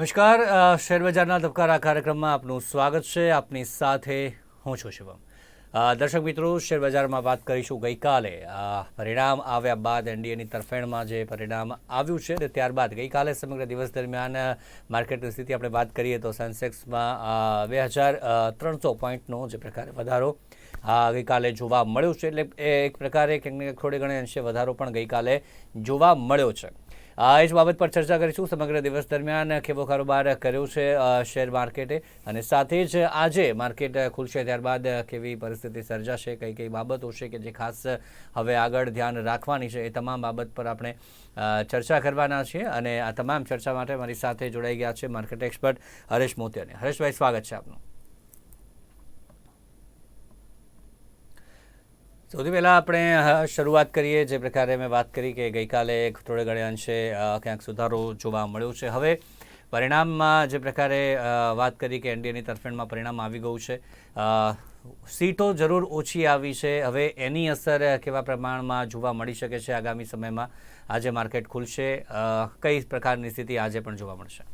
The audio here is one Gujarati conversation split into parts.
નમસ્કાર શેરબજારના ધબકારા કાર્યક્રમમાં આપનું સ્વાગત છે. આપની સાથે હું છું શિવમ દર્શક મિત્રો, શેરબજારમાં વાત કરીશું ગઈકાલે. પરિણામ આવ્યા બાદ એનડીએની તરફેણમાં જે પરિણામ આવ્યું છે ત્યારબાદ ગઈકાલે સમગ્ર દિવસ દરમિયાન માર્કેટની સ્થિતિ આપણે વાત કરીએ તો સેન્સેક્સમાં બે હજાર ત્રણસો પોઈન્ટનો જે પ્રકારે વધારો ગઈકાલે જોવા મળ્યો છે. એટલે એક પ્રકારે ક્યાંક થોડે ઘણે અંશે વધારો પણ ગઈકાલે જોવા મળ્યો છે. એ જ બાબત પર ચર્ચા કરીશું. સમગ્ર દિવસ દરમિયાન કેવો કારોબાર કર્યો છે શેર માર્કેટે. અને સાથે જ આજે માર્કેટ ખુલશે ત્યારબાદ કેવી પરિસ્થિતિ સર્જાશે, કઈ કઈ બાબતો છે કે જે ખાસ હવે આગળ ધ્યાન રાખવાની છે એ તમામ બાબત પર આપણે ચર્ચા કરવાના છીએ. અને આ તમામ ચર્ચા માટે મારી સાથે જોડાઈ ગયા છે માર્કેટ એક્સપર્ટ હરેશ મોતિયાને. હરેશભાઈ, સ્વાગત છે આપનું. સૌથી પહેલાં આપણે શરૂઆત કરીએ જે પ્રકારે મેં વાત કરી કે ગઈકાલે એક થોડે ઘણે અંશે ક્યાંક સુધારો જોવા મળ્યો છે. હવે પરિણામમાં જે પ્રકારે વાત કરી કે એનડીએની તરફેણમાં પરિણામ આવી ગયું છે સીટો જરૂર ઓછી આવી છે. હવે એની અસર કેવા પ્રમાણમાં જોવા મળી શકે છે આગામી સમયમાં? આજે માર્કેટ ખુલશે. કઈ પ્રકારની સ્થિતિ આજે પણ જોવા મળશે?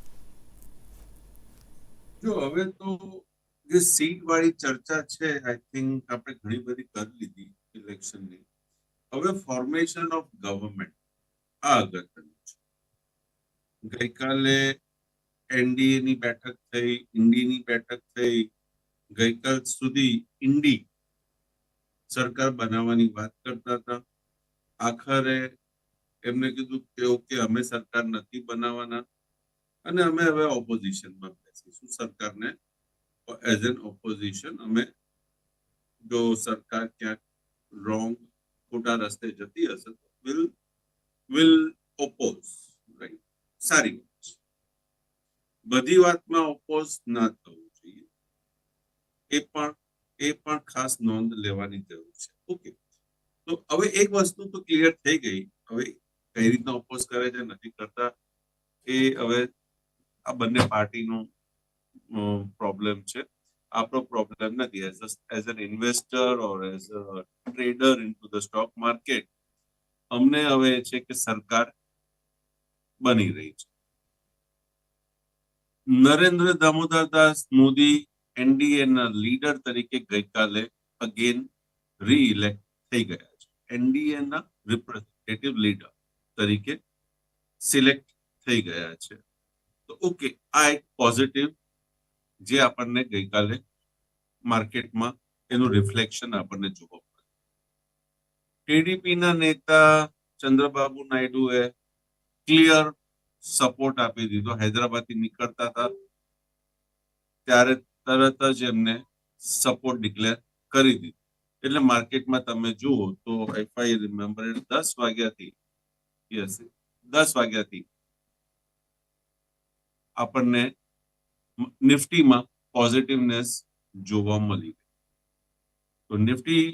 જો હવે તો જે સીટ વાળી ચર્ચા છે આઈ થિંક આપણે ઘણી બધી કરી લીધી. ઇલેક્શનની હવે ફોર્મેશન ઓફ ગવર્મેન્ટ આ અગત્યનું છે ગઈકાલે એનડીએ ની બેઠક થઈ ઇન્ડીની બેઠક થઈ ગઈકાલ સુધી ઇન્ડી સરકાર બનાવવાની વાત કરતા હતા આખરે એમને કીધું કે ઓકે અમે સરકાર નથી બનાવવાના અને અમે હવે ઓપોઝિશનમાં બેસીશું સરકારને એઝ એન ઓપોઝિશન અમે જો સરકાર ક્યાંક રોંગ ખોટા રસ્તે જતી હશે તો વિલ વિલ ઓપોઝ રાઈટ સારી બધી વાતમાં ઓપોઝ ના થવું જોઈએ. એ પણ એ પણ ખાસ નોંધ લેવાની જરૂર છે. ઓકે તો હવે એક વસ્તુ તો ક્લિયર થઈ ગઈ. હવે કઈ રીતના ઓપોઝ કરે છે, નથી કરતા, એ હવે આ બંને પાર્ટીનો પ્રોબ્લેમ છે. આપણો પ્રોબ્લેમ નથી. As as an investor or as a trader in the stock market અમને હવે છે કે સરકાર બની રહી છે. નરેન્દ્ર દામોદરદાસ મોદી એનડીએ ના લીડર તરીકે ગઈકાલે અગેન રીઇલેક્ટ થઈ ગયા છે. એનડીએના રિપ્રેઝેન્ટેટિવ લીડર તરીકે સિલેક્ટ થઈ ગયા છે. તો ઓકે આ એક પોઝિટિવ જે આપણને ગઈકાલે માર્કેટમાં એનું રિફ્લેક્શન આપણને જોવા મળે. ટીડીપીના નેતા ચંદ્રબાબુ નાયડુએ ક્લિયર સપોર્ટ આપી દીધો. હૈદરાબાદથી નીકળતા હતા. ત્યારે તરત જ એમને સપોર્ટ ડિક્લેર કરી દીધો. એટલે માર્કેટમાં તમે જુઓ તો એફઆઈ રિમેમ્બર દસ વાગ્યાથી, યસ, દસ વાગ્યાથી આપણને નિફ્ટીમાં પોઝિટિવનેસ જોવા મળી તો નિફ્ટી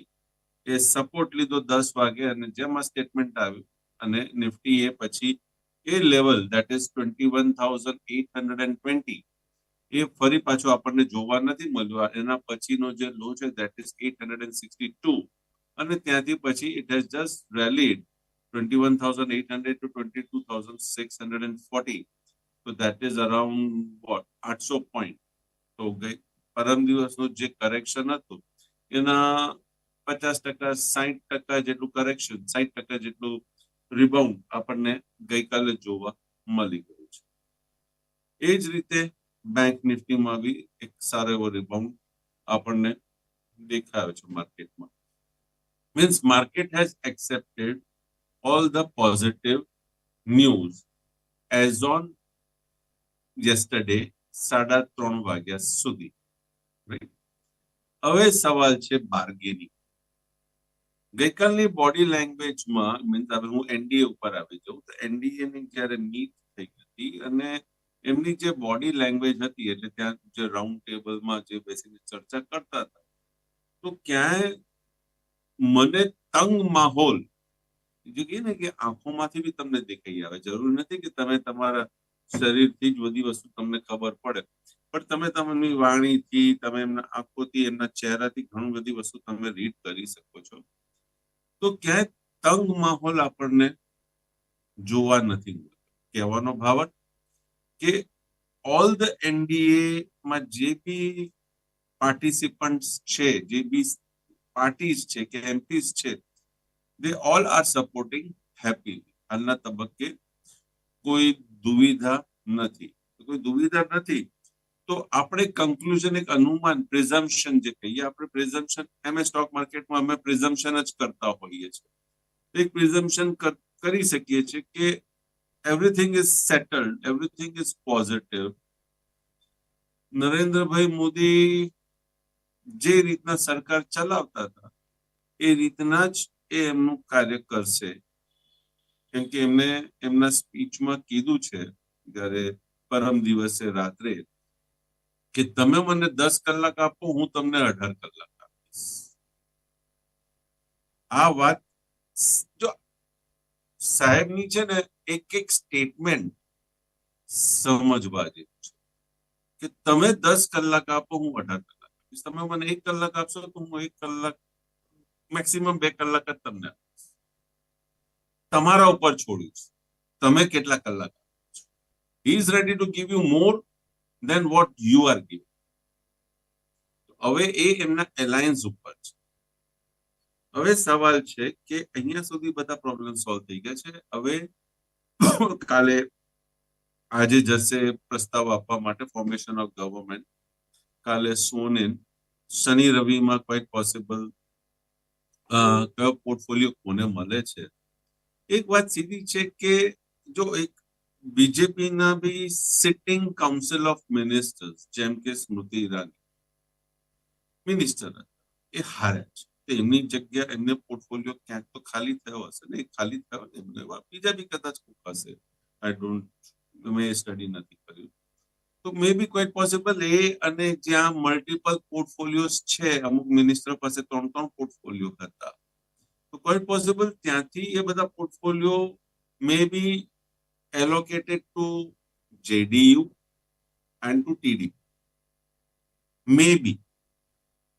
એ સપોર્ટ લીધો દસ વાગે અને જેમ આ સ્ટેટમેન્ટ આવ્યું અને નિફ્ટી એ પછી એ level that is twenty one thousand eight hundred and twenty એ ફરી પાછો આપણને જોવા નથી મળ્યો. એના પછીનો જે લો છે that is eight hundred and sixty two અને ત્યાંથી પછી it has just rallied twenty one thousand eight hundred two twenty two thousand six hundred and forty તો દેટ ઇઝ અરાઉન્ડ વોટ આઠસો પોઈન્ટ તો પરમ દિવસનું જે કરેક્શન હતું, એના પચાસ ટકા સાહીઠ ટકા જેટલું કરેક્શન સાહીઠ ટકા જેટલું રિબાઉન્ડ આપણને ગઈકાલે જોવા મળી ગયું છે. એ જ રીતે બેંક નિફ્ટીમાં બી એક સારો એવો રિબાઉન્ડ આપણને દેખાયો છે માર્કેટમાં means market has accepted all the positive news as on yesterday સાડા ત્રણ વાગ્યા સુધી. હવે સવાલ છે બાર્ગેનિંગ ગઈકાલની બોડી લેંગ્વેજમાં મીન્સ હવે હું એનડીએ ઉપર આવી જાઉં, તો એનડીએ જ્યારે મીટ થઈ હતી અને એમની જે બોડી લેંગ્વેજ હતી, એટલે ત્યાં જે રાઉન્ડ ટેબલમાં જે બેસીને ચર્ચા કરતા હતા, તો ક્યાંય મને તંગ માહોલ જે કે ને કે આંખોમાંથી બી તમને દેખાઈ આવે. જરૂર નથી કે તમે તમારા શરીરથી જ બધી વસ્તુ તમને ખબર પડે. પણ તમે તમારી વાણીથી, તમે એમના આંખોથી, એમના ચહેરાથી ઘણું બધી વસ્તુ તમે રીડ કરી શકો છો. તો ક્યાંય તંગ માહોલ આપણને જોવા નથી કહેવાનો ભાવ કે ઓલ ધ એનડીએ માં જે બી પાર્ટિસિપન્ટ્સ છે, જે બી પાર્ટીઝ છે, કે એમપીસ છે they all are supporting happy હાલના તબક્કે કોઈ દુવિધા નથી કોઈ દુવિધા નથી તો આપણે કન્ક્લુઝન એક અનુમાન પ્રિઝમ્પશન જે કહીએ આપણે પ્રિઝમ્પશન એમ સ્ટોક માર્કેટમાં અમે પ્રિઝમ્પશન જ કરતા હોઈએ છીએ. એક પ્રિઝમ્પશન કરી શકીએ છીએ કે everything is settled everything is positive Narendrabhai Modi જે રીતના સરકાર ચલાવતા હતા, એ રીતના જ એ એમનું કાર્ય કરશે. કેમ કે એમને, એમના સ્પીચમાં કીધું છે જ્યારે પરમ દિવસે રાત્રે કે તમે મને દસ કલાક આપો, હું તમને અઢાર કલાક આપીશ. આ વાત જો સાહેબની છે ને એક એક સ્ટેટમેન્ટ સમજવા જેવું છે. કે તમે દસ કલાક આપો, હું અઢાર કલાક આપીશ. તમે મને એક કલાક આપશો તો હું એક કલાક મેક્સિમમ બે કલાક જ તમને આપીશ. તમારા ઉપર છોડ્યું છે. તમે કેટલા કલાક he is ready to give you more than what you are give હવે એ એમના એલાયન્સ ઉપર છે. હવે સવાલ છે કે અહીંયા સુધી બધા પ્રોબ્લેમ સોલ્વ થઈ ગયા છે. હવે કાલે આજે જશે પ્રસ્તાવ આપવા માટે ફોર્મેશન ઓફ ગવર્મેન્ટ કાલે સોન ઇન શનિ રવિમાં ક્વાઇટ પોસિબલ કયો પોર્ટફોલિયો કોને મળે છે? એક વાત સીધી છે કે જો એક બીજેપીના be sitting council of ministers જેમ કે સ્મૃતિ ઈરાની મિનિસ્ટર એ હાર્યા છે. એમની જગ્યા, એમને પોર્ટફોલિયો ક્યાંક તો ખાલી થયો હશે ને ખાલી થયો ને, એમને બીજા બી કદાચ કોક હશે. આઈ ડોન્ટ મેં સ્ટડી નથી કર્યું. તો મે બી ક્વાઇટ પોસિબલ એ અને જ્યાં મલ્ટિપલ પોર્ટફોલિયોઝ છે, અમુક મિનિસ્ટર પાસે ત્રણ ત્રણ પોર્ટફોલિયો હતા. તો ક્વાઇટ પોસિબલ ત્યાંથી એ બધા portfolio may be allocated to JDU and to TD may be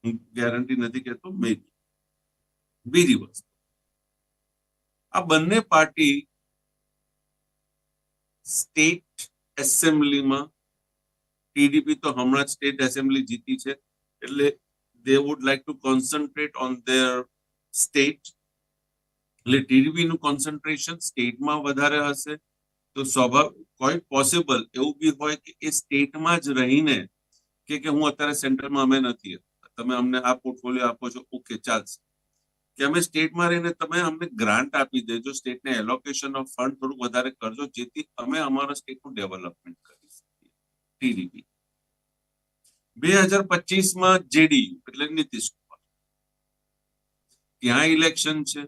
હું ગેરંટી નથી કહેતો મે બી બીજી વસ્તુ. આ બંને પાર્ટી સ્ટેટ એસેમ્બલીમાં ટીડીપી તો હમણાં જ સ્ટેટ એસેમ્બલી જીતી છે, એટલે they would like to concentrate on their state એટલે ટીડીપીનું કોન્સન્ટ્રેશન સ્ટેટમાં વધારે હશે. તો સ્વાભાવિક કોઈ પોસિબલ એવું બી હોય કે એ સ્ટેટમાં જ રહીને કે કે હું અત્યારે સેન્ટ્રલમાં અમે નથી. તમે અમને આ પોર્ટફોલિયો આપો છો ઓકે ચાલશે. કે અમે સ્ટેટમાં રહીને તમે અમને ગ્રાન્ટ આપી દેજો સ્ટેટને એલોકેશન ઓફ ફંડ થોડું વધારે કરજો, જેથી અમે અમારા સ્ટેટનું ડેવલપમેન્ટ કરી શકીએ. ટીડીપી બે હજાર પચીસમાં જેડીયુ, એટલે નીતિશ કુમાર. ત્યાં ઇલેક્શન છે?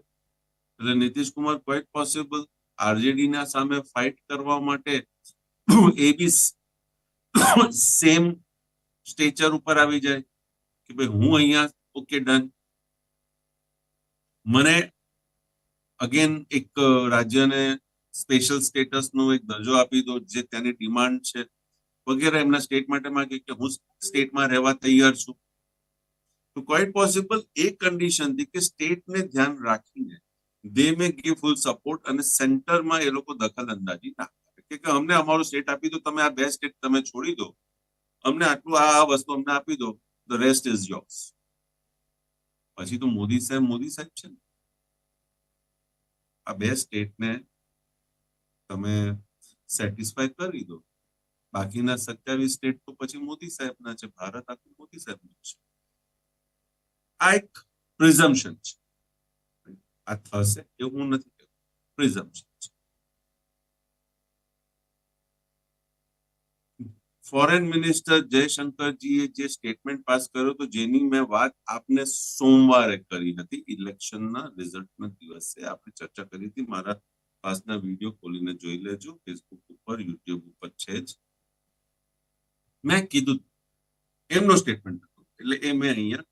એટલે Nitish Kumar quite possible RJD ના સામે ફાઇટ કરવા માટે એ બી સેમ સ્ટેચર ઉપર આવી જાય કે ભાઈ હું અહીંયા ઓકે ડન મને અગેન એક રાજ્યને સ્પેશિયલ સ્ટેટસ નો એક દરજ્જો આપી દો જે ત્યાંની ડિમાન્ડ છે વગેરે એમના સ્ટેટ માટે માંગે કે હું સ્ટેટમાં રહેવા તૈયાર છું. તો ક્વાઇટ પોસિબલ એ કન્ડિશનથી કે સ્ટેટને ધ્યાન રાખીને દે મે ગીવ ફૂલ સપોર્ટ અને સેન્ટરમાં એ લોકો દખલ અંદાજી ના કે અમને અમારો સ્ટેટ આપી દો, તમે આ બે સ્ટેટ તમે છોડી દો. અમને આટલું આ વસ્તુ અમને આપી દો ધ રેસ્ટ ઇઝ યોર્સ પછી તો મોદી સાહેબ મોદી સાહેબ છે ને. આ બે સ્ટેટને તમે સેટિસ્ફાય કરી દો. બાકીના સત્યાવીસ સ્ટેટ તો પછી મોદી સાહેબના છે. ભારત આખું મોદી સાહેબનું છે. આ એક પ્રિઝમ્પશન છે. આ થશે એવું હું નથી કહેતો પ્રિઝમ્પશન છે ફોરેન મિનિસ્ટર જયશંકરજીએ જે સ્ટેટમેન્ટ પાસ કર્યો તો જેની મેં વાત આપને સોમવારે કરી હતી ઇલેક્શનના રિઝલ્ટના દિવસે આપણે ચર્ચા કરી હતી મારા પાસના વીડિયો ખોલીને જોઈ લેજો ફેસબુક ઉપર યુટ્યુબ ઉપર છે જ મેં કીધું એમનો સ્ટેટમેન્ટ હતો એટલે એ મેં અહીંયા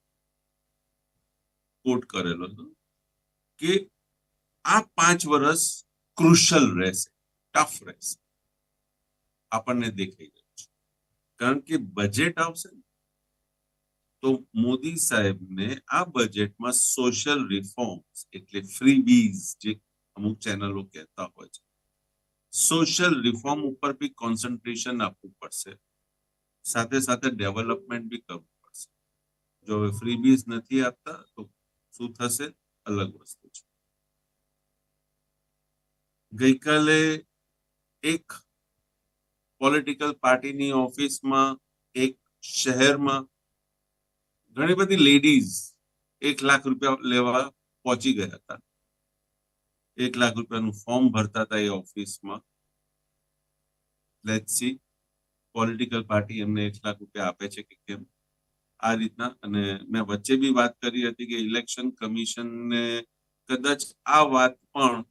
કોટ કરેલો હતો કે આ પાંચ વર્ષ ક્રુશલ રહેશે ટફ રહેશે આપણને દેખાઈ ગયું છે કારણ કે બજેટ આવશે ને તો મોદી સાહેબને આ બજેટમાં સોશિયલ રિફોર્મ્સ એટલે ફ્રીબીઝ જે અમુક ચેનલો કહેતા હોય છે સોશિયલ રિફોર્મ ઉપર બી કોન્સન્ટ્રેશન આપવું પડશે સાથે સાથે ડેવલપમેન્ટ બી કરવું પડશે જો હવે ફ્રીબીઝ નથી આપતા તો શું થશે અલગ વસ્તુ છે ગઈકાલે એક પોલિટિકલ પાર્ટીની ઓફિસમાં એક શહેરમાં ઘણી બધી લેડીઝ એક લાખ રૂપિયા લેવા પહોંચી ગયા હતા. એક લાખ રૂપિયાનું ફોર્મ ભરતા હતા એ ઓફિસમાં લેટ સી પોલિટિકલ પાર્ટી એમને એક લાખ રૂપિયા આપે છે કે કેમ? આ રીતના અને મેં વચ્ચે બી વાત કરી હતી કે ઇલેક્શન કમિશનને કદાચ આ વાત પણ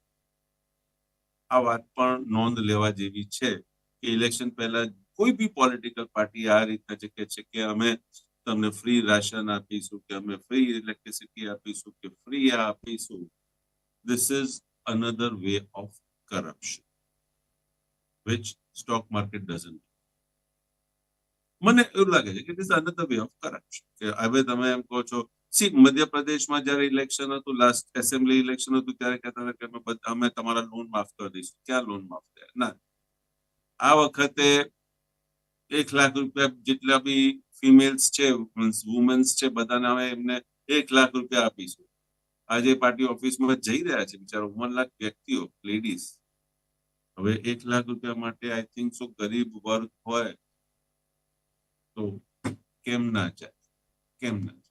આ વાત પણ નોંધ લેવા જેવી છે કે ઇલેક્શન પહેલા કોઈ બી પોલિટિકલ પાર્ટી આ રીતના જે કહે છે કે અમે તમને ફ્રી રાશન આપીશું, કે અમે ફ્રી ઇલેક્ટ્રિસિટી આપીશું, કે ફ્રી આ આપીશું. This is another way of corruption which stock market doesn't મને એવું લાગે છે કે it is another way of corruption કે હવે તમે એમ કહો છો સી મધ્યપ્રદેશમાં જયારે ઇલેક્શન હતું લાસ્ટ એસેમ્બલી ઇલેક્શન હતું, ત્યારે કહેતા હતા કે અમે અમે તમારા લોન માફ કરી દઈશું. ક્યાં લોન માફ થયા? ના. આ વખતે એક લાખ રૂપિયા જેટલા બી ફિમેલ્સ છે વુમેન્સ છે, બધાને અમે એમને એક લાખ રૂપિયા આપીશું. આજે પાર્ટી ઓફિસમાં જઈ રહ્યા છે, બિચારા વન લાખ વ્યક્તિઓ લેડીઝ હવે એક લાખ રૂપિયા માટે આઈ થિંક સો ગરીબ વર્ગ હોય તો કેમ ના જાય કેમ ના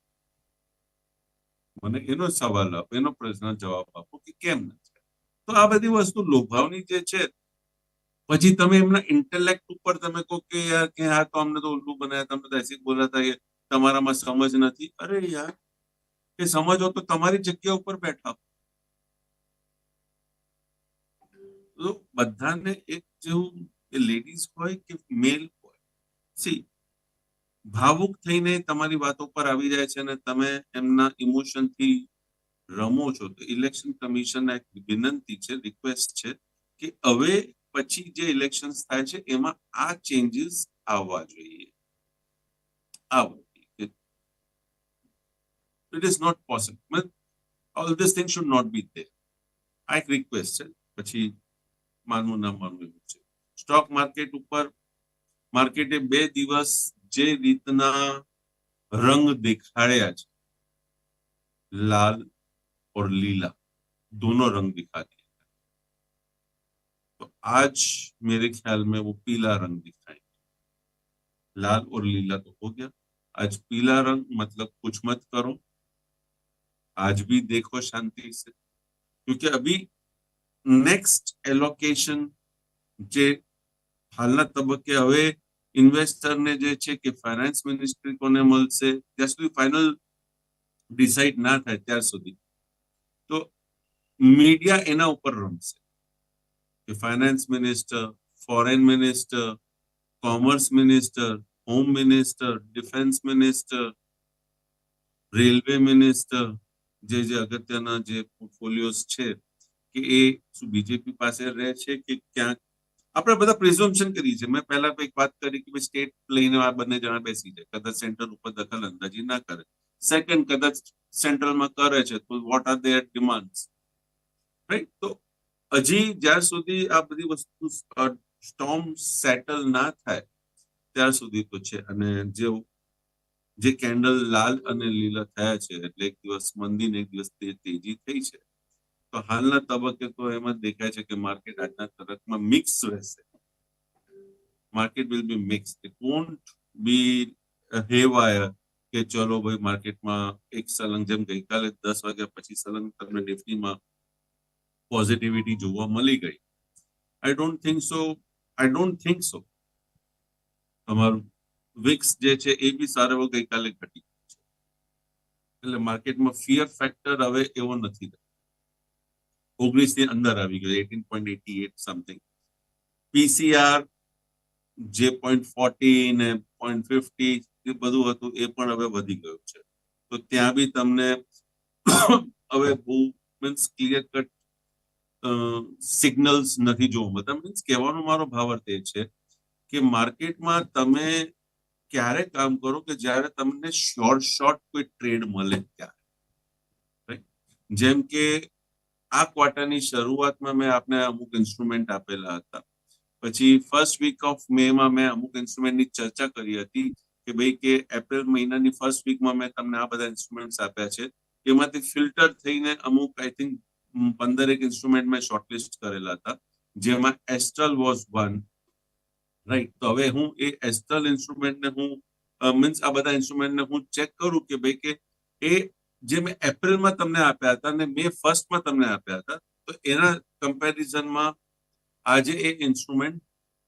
મને એનો સવાલ આપો, એનો પ્રશ્ન જવાબ આપો કે કેમ નથી. તો આ બધી વસ્તુ લોભાવની જે છે, પછી તમે એમના ઇન્ટેલેક્ટ ઉપર તમે કહો કે યાર, કે હા, તો અમને તો ઉલ્લુ બનાવ્યા, તમે તો એસી બોલાતા કે તમારામાં સમજ નથી. અરે યાર કે સમજો તો તમારી જગ્યા ઉપર બેઠા તો બધાને એક જેવું લેડીઝ હોય કે મેલ હોય. સી ભાવુક થઈને તમારી વાતો પર આવી જાય છે અને તમે એમના ઇમોશનથી રમો છો, તો ઇલેક્શન કમિશન એક વિનંતી છે રિક્વેસ્ટ છે કે હવે પછી જે ઇલેક્શન થાય છે, એમાં આ ચેન્જીસ આવવા જોઈએ. જોઈએ it not not possible. But all these things should not આ એક રિક્વેસ્ટ છે, પછી માનવું ના માનવું એવું છે. સ્ટોક માર્કેટ ઉપર માર્કેટે બે દિવસ જે રીતના રંગ દેખાડ્યા છે લાલ और लीला दोनों रंग दिखा दिए तो आज मेरे ख्याल में वो पीला रंग दिखाएंगे लाल और लीला तो हो गया आज पीला रंग मतलब कुछ मत करो आज भी देखो शांति से क्योंकि अभी नेक्स्ट एलोकेशन જે હાલના તબક્કે હવે ઇન્વેસ્ટરને જે છે કે ફાઇનાન્સ મિનિસ્ટ્રી કોને મળશે, ત્યાં સુધી ફાઇનલ ડિસાઇડ ના થાય ત્યાર સુધી. તો મીડિયા એના ઉપર રમશે. કે finance minister, foreign minister, commerce minister, home minister, defence minister, railway minister, જે જે અગત્યના જે પોર્ટફોલિયોઝ છે, કે એ શું, બીજેપી પાસે રહે છે કે ક્યાંક આપણે બધા પ્રિઝમ્પશન કરીએ છીએ. મેં પહેલા કોઈક વાત કરી કે સ્ટેટ લઈને આ બંને જણા બેસી જાય. કદાચ સેન્ટર ઉપર દખલ અંદાજી ના કરે. સેકન્ડ કદાચ સેન્ટ્રલમાં કરે છે તો what are their demand right તો હજી જ્યાં સુધી આ બધી વસ્તુ સ્ટોમ સેટલ ના થાય ત્યાર સુધી તો છે. અને જે જે કેન્ડલ લાલ અને લીલા થયા છે, એટલે એક દિવસ મંદી એક દિવસ તેજી થઈ છે. તો હાલના તબક્કે તો એમ દેખાય છે કે માર્કેટ આજના તરફમાં મિક્સ રહેશે. Market will be mix it won't be haywire કે ચલો ભાઈ માર્કેટમાં એક સલંગ, જેમ ગઈકાલે દસ વાગ્યા પછી સલંગ તમને નિફ્ટીમાં પોઝિટિવિટી જોવા મળી ગઈ. I don't think so I don't think so તમારું વિક્સ જે છે એ બી સારો એવો ગઈકાલે ઘટી છે. એટલે માર્કેટમાં ફિયર ફેક્ટર હવે એવો નથી ઓગણીસની અંદર આવી ગયો eighteen point eighty eight something PCR જે પોઈન્ટ ફોર્ટી ને પોઈન્ટ ફિફ્ટી એ બધું હતું, એ પણ હવે વધી ગયું છે. તો ત્યાં બી તમને હવે બહુ મીન્સ ક્લિયર કટ સિગ્નલ્સ નથી જોવા મળતા. મીન્સ કહેવાનો મારો ભાવાર્થ એ છે કે માર્કેટમાં તમે ક્યારે કામ કરો કે જ્યારે તમને શોર્ટ શોર્ટ કોઈ ટ્રેડ મળે ત્યારે. જેમ કે આ ક્વાર્ટરની શરૂઆતમાં મેં આપને અમુક ઇન્સ્ટ્રુમેન્ટ આપેલા હતા. પછી ફર્સ્ટ વીક ઓફ મે માં મેં અમુક ઇન્સ્ટ્રુમેન્ટની ચર્ચા કરી હતી કે ભાઈ કે એપ્રિલ મહિનાની ફર્સ્ટ વીકમાં મેં તમને આ બધા ઇન્સ્ટ્રુમેન્ટ્સ આપ્યા છે. એમાંથી ફિલ્ટર થઈને અમુક આઈ થિંક પંદરેક ઇન્સ્ટ્રુમેન્ટ મેં શોર્ટલિસ્ટ કરેલા હતા, જેમાં એસ્ટ્રલ વોઝ વન રાઈટ તો હવે હું એ એસ્ટ્રલ ઇન્સ્ટ્રુમેન્ટને હું મીન્સ આ બધા ઇન્સ્ટ્રુમેન્ટને હું ચેક કરું કે ભાઈ કે એ જે મેં એપ્રિલમાં તમને આપ્યા હતા અને મે ફર્સ્ટમાં તમને આપ્યા હતા, તો એના કમ્પેરિઝનમાં આજે એ ઇન્સ્ટ્રુમેન્ટ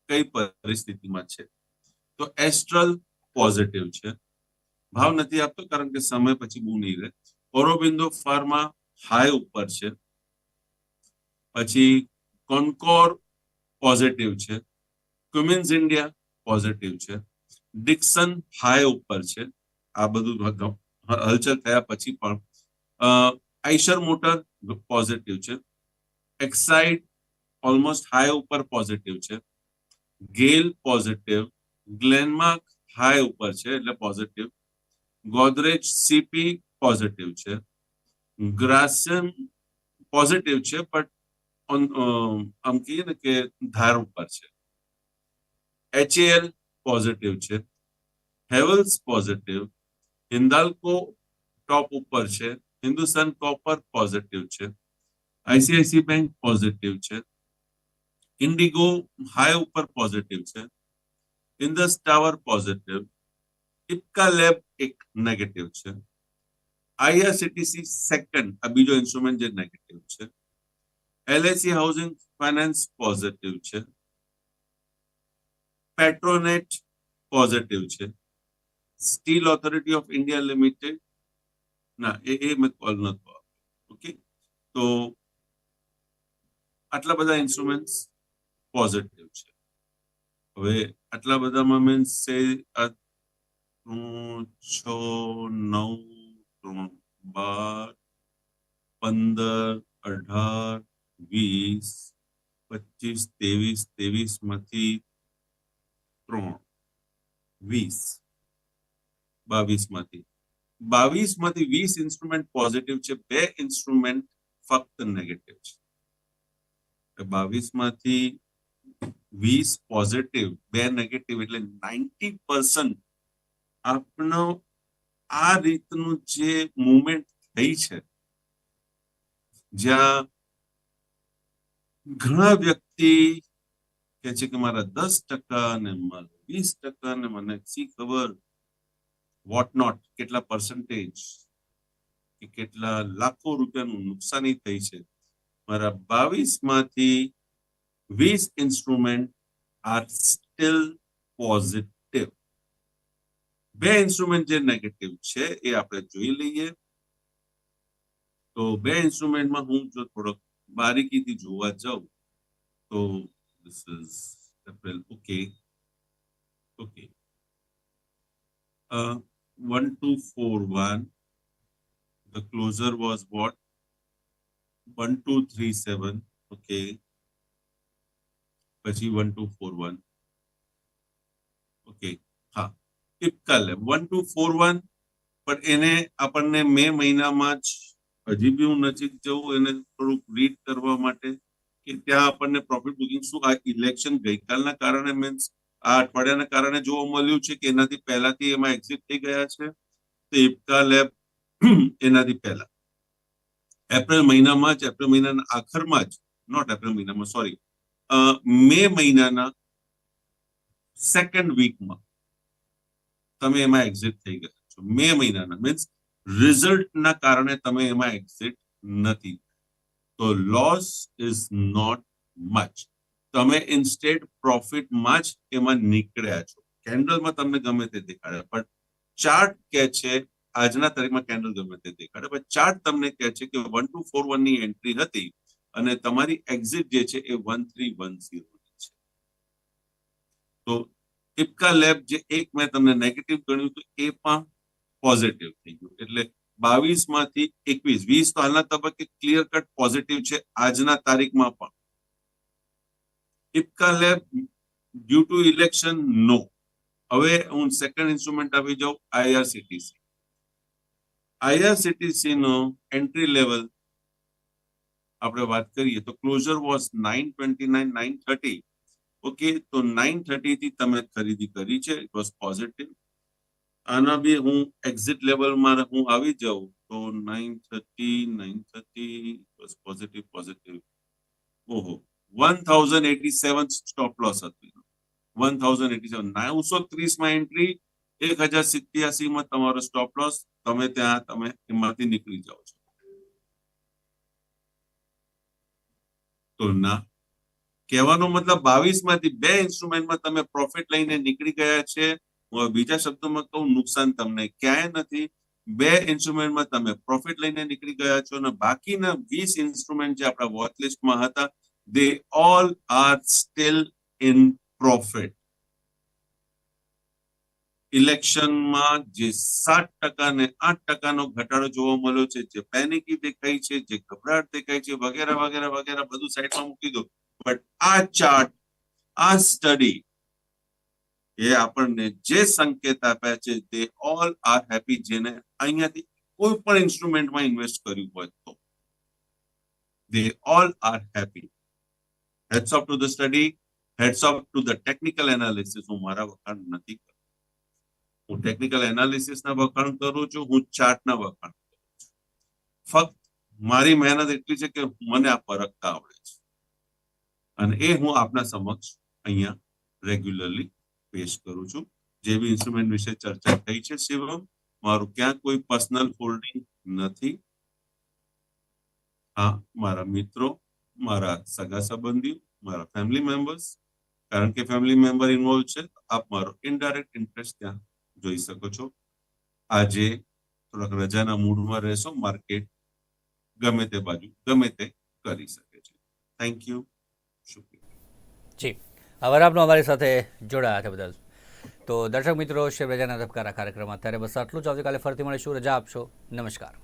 કઈ પરિસ્થિતિમાં છે? તો એસ્ટ્રલ પોઝિટિવ છે. ભાવ નથી આપતો કારણ કે સમય પછી બહુ નહીં રહે. ઓરોબિંદો ફાર્મા હાઈ ઉપર છે. પછી કોન્કોર પોઝિટિવ છે. ક્યુમિન્સ ઇન્ડિયા પોઝિટિવ છે. ડિક્સન હાઈ ઉપર છે. આ બધું હલચલ થયા પછી પણ આઈશર મોટર પોઝિટિવ છે. એક્સાઇડ ઓલમોસ્ટ હાઈ ઉપર પોઝિટિવ છે. ગેલ પોઝિટિવ ગ્લેનમાર્ક હાઈ ઉપર છે એટલે પોઝિટિવ ગોદરેજ સીપી પોઝિટિવ છે. ગ્રાસન પોઝિટિવ છે બટ આમ કહીએ ને કે ધાર ઉપર છે. એચએલ પોઝિટિવ છે. હેવલ્સ પોઝિટિવ હિન્દાલ્કો ટોપ ઉપર છે હિન્દુસ્તાન કોપર પોઝિટિવ છે આઈસીઆઈસી બેંક પોઝિટિવ છે ઇન્ડિગો હાઈ ઉપર પોઝિટિવ છે Indus tower positive Ipca lab એક નેગેટિવ છે આઈઆરસીટીસી સેકન્ડ આ બીજો ઇન્સ્ટ્રુમેન્ટ જે નેગેટિવ છે એલઆઈસી હાઉસિંગ ફાઇનાન્સ પોઝિટિવ છે પેટ્રોનેટ પોઝિટિવ છે steel authority of India limited ના એ એ મેં કોલ નતો ઓકે તો આટલા બધા ઇન્સ્ટ્રુમેન્ટ્સ પોઝિટિવ છે હવે આટલા બધામાં મીન્સ છે આ ત્રણ છ નવ ત્રણ બાર પંદર અઢાર વીસ પચીસ ત્રેવીસ ત્રેવીસમાંથી ત્રણ વીસ બાવીસમાંથી બાવીસમાંથી વીસ ઇન્સ્ટ્રુમેન્ટ પોઝિટિવ છે, બે ઇન્સ્ટ્રુમેન્ટ ફક્ત નેગેટિવ છે. બાવીસમાંથી વીસ પોઝિટિવ બે નેગેટિવ એટલે નાઇન્ટી પર્સન્ટ આપનો આ રીતનું જે મુવમેન્ટ થઈ છે, જ્યાં ઘણા વ્યક્તિ કે છે કે મારા દસ ટકા ને મારા વીસ ટકા ને મને સી ખબર? વોટ નોટ કેટલા પર્સન્ટેજ કે કેટલા લાખો રૂપિયાનું નુકસાની થઈ છે. મારા બાવીસમાંથી વીસ ઇન્સ્ટ્રુમેન્ટ આર સ્ટીલ પોઝિટિવ બે ઇન્સ્ટ્રુમેન્ટ જે નેગેટિવ છે, એ આપણે જોઈ લઈએ. તો બે ઇન્સ્ટ્રુમેન્ટમાં હું જો થોડોક બારીકીથી જોવા જાઉં, તો this is April okay. One two four one, the closer was what? one two three seven, okay. પછી one two four one okay હા ટિપકલ વન ટુ ફોર વન પણ એને આપણને મે મહિનામાં જ હજી બી હું નજીક જવું એને થોડુંક રીડ કરવા માટે કે ત્યાં આપણને પ્રોફિટ બુકિંગ શું આ ઇલેક્શન ગઈકાલના કારણે મીન્સ આ અઠવાડિયાના કારણે જોવા મળ્યું છે કે એનાથી પહેલાથી એમાં એક્ઝિટ થઈ ગયા છે. તો ઇપ્કા લેબ એનાથી પહેલા. એપ્રિલ મહિનામાં જ એપ્રિલ મહિનાના આખરમાં જ નોટ એપ્રિલ મહિનામાં સોરી મે મહિનાના સેકન્ડ વીકમાં તમે એમાં એક્ઝિટ થઈ ગયા છો. મે મહિનાના મીન્સ રિઝલ્ટના કારણે તમે એમાં એક્ઝિટ નથી. તો લોસ ઇઝ નોટ મચ તમે ઇન્સ્ટેડ પ્રોફિટમાં જ એમાં નીકળ્યા છો. કેન્ડલમાં તમને ગમે તે દેખાડે, પણ ચાર્ટ કે છે, આજના તારીખમાં કેન્ડલ ગમે તે દેખાડે, પણ ચાર્ટ તમને કહે છે કે વન ટુ ફોર વનની એન્ટ્રી હતી અને તમારી એક્ઝિટ જે છે એ વન થ્રી વન ઝીરો છે. તો ટીપકા લેબ જે એક મેં તમને નેગેટિવ ગણ્યું હતું, એ પણ પોઝિટિવ થઈ ગયું. એટલે બાવીસમાંથી એકવીસ, વીસ તો હાલના તબક્કે ક્લિયર કટ પોઝિટિવ છે, આજના તારીખમાં પણ. Ipca lab due to election નો હવે હું સેકન્ડ ઇન્સ્ટ્રુમેન્ટ આવી જાઉં આઈઆરસીટીસી આઈઆરસીટીસી નો એન્ટ્રી લેવલ આપણે વાત કરીએ તો closure was nine twenty nine nine thirty okay તો નાઇન થર્ટી થી તમે ખરીદી કરી છે ઇટ વોઝ પોઝિટિવ આના બી હું એક્ઝિટ લેવલમાં હું આવી જાઉં તો nine thirty nine thirty was positive positive ઓહો one thousand eighty seven stop loss હતું. વન થાઉઝન્ડ એટી સેવન નવસો ત્રીસમાં એન્ટ્રી એક હજાર સિત્યાસી માં તમારો સ્ટોપ લોસ તમે ત્યાં, તમે એમાંથી નીકળી જાઓ છો. તો ના. કહેવાનો મતલબ બાવીસમાંથી બે ઇન્સ્ટ્રુમેન્ટમાં તમે પ્રોફિટ લઈને નીકળી ગયા છે. હું બીજા શબ્દોમાં કહું, નુકસાન તમને ક્યાંય નથી. બે ઇન્સ્ટ્રુમેન્ટમાં તમે પ્રોફિટ લઈને નીકળી ગયા છો અને બાકીના વીસ ઇન્સ્ટ્રુમેન્ટ જે આપણા વોચ લિસ્ટમાં હતા they all are still in profit. ઇલેક્શનમાં જે સાત ટકા ને આઠ ટકાનો ઘટાડો જોવા મળ્યો છે, જે પેનિકી દેખાય છે, જે ગભરાટ દેખાય છે, વગેરે વગેરે વગેરે, બધું સાઈડમાં મૂકી દો. બટ આ ચાર્ટ આ સ્ટડી એ આપણને જે સંકેત આપ્યા છે તે ઓલ આર હેપી જેને અહીંયાથી કોઈ પણ ઇન્સ્ટ્રુમેન્ટમાં ઇન્વેસ્ટ કર્યું હોય તો. They all are happy hats off to the study hats off to the technical analysis હું મારા વખાણ નથી કરતો. હું ટેકનિકલ એનાલિસિસના વખાણ કરું છું, હું ચાર્ટના વખાણ કરું છું. ફક્ત મારી મહેનત એટલી છે કે મને આ પરખતા આવડે છે. અને એ હું આપના સમક્ષ અહીંયા રેગ્યુલરલી પેશ કરું છું. જે બી ઇન્સ્ટ્રુમેન્ટ વિશે ચર્ચા થઈ છે, શિવમ, મારું ક્યાં કોઈ પર્સનલ હોલ્ડિંગ નથી. હા, મારા મિત્રો મારા સગા સંબંધીઓ, મારા ફેમિલી મેમ્બર્સ કારણ કે ફેમિલી મેમ્બર ઇન્વોલ્વ છે આપ મારો ઇનડાયરેક્ટ ઇન્ટરેસ્ટ ત્યાં જોઈ શકો છો. આજે થોડાક રજાના મૂડમાં રહેશો માર્કેટ ગમે તે બાજુ, ગમે તે કરી શકે છે. Thank you શુક્રિયા. જી, આભાર આપનો અમારી સાથે જોડાયા છે બદલ. તો દર્શક મિત્રો, શેર બજારના ધબકારા કાર્યક્રમ અત્યારે બસ આટલું જ. આવતીકાલે ફરીથી મળીશું. રજા આપશો. નમસ્કાર.